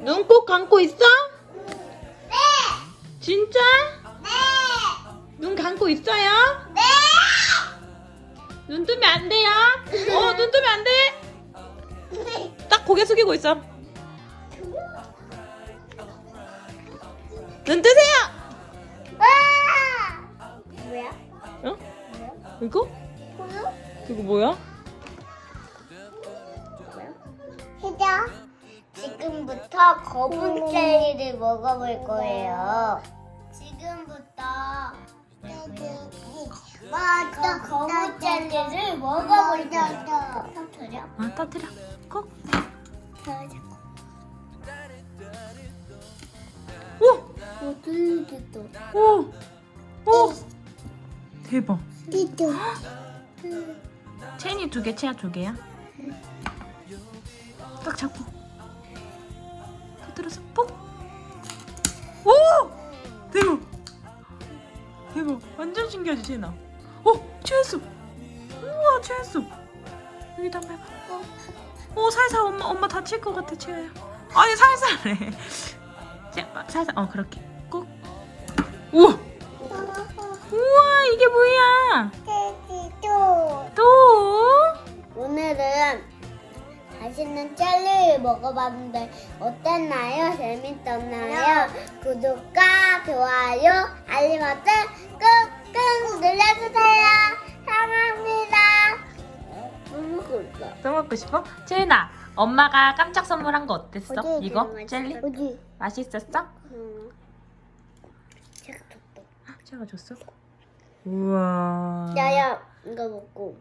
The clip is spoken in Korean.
눈 꼭 감고 있어? 네. 진짜? 네. 눈 감고 있어요? 네. 눈 뜨면 안 돼요. 어, 눈 뜨면 안 돼. 딱 고개 숙이고 있어. 눈 뜨세요. 와. 뭐야? 어? 뭐야? 이거? 호유? 이거 뭐야? 해자. 지금부터 거북 젤리를 먹어볼 거예요. 지금부터 맞다 거북 젤리를 먹어볼 거예요. 터트려? 아, 터뜨려. 꼭. 오, 오, 들리겠다. 오, 오. 대박. 띠도. 체인이 두 개, 치아 두 개야. 딱 잡고. 터뜨려서 뽁. 오! 대박. 대박. 완전 신기하지, 체인아. 어, 취했어. 우와, 취했어. 여기다 한번 해봐. 오, 살살 엄마, 엄마 다칠 것 같아, 체아야. 아니, 살살해. 자, 살살, 어, 그렇게. 꼭. 우와! 우와, 이게 뭐야? 또? 오늘은 맛있는 젤리 를 먹어봤는데 어땠나요? 재밌었나요? 구독과 좋아요, 알림 버튼 꾹꾹 눌러주세요. 사랑합니다. 뭐 먹고 있어? 또 먹고 싶어? 채은아, 엄마가 깜짝 선물한 거 어땠어? 어디 이거? 들어가 젤리? 있어? 어디? 맛있었어? 응. 제가 줬다. 제가 줬어? 우와. 야야 이거 먹고.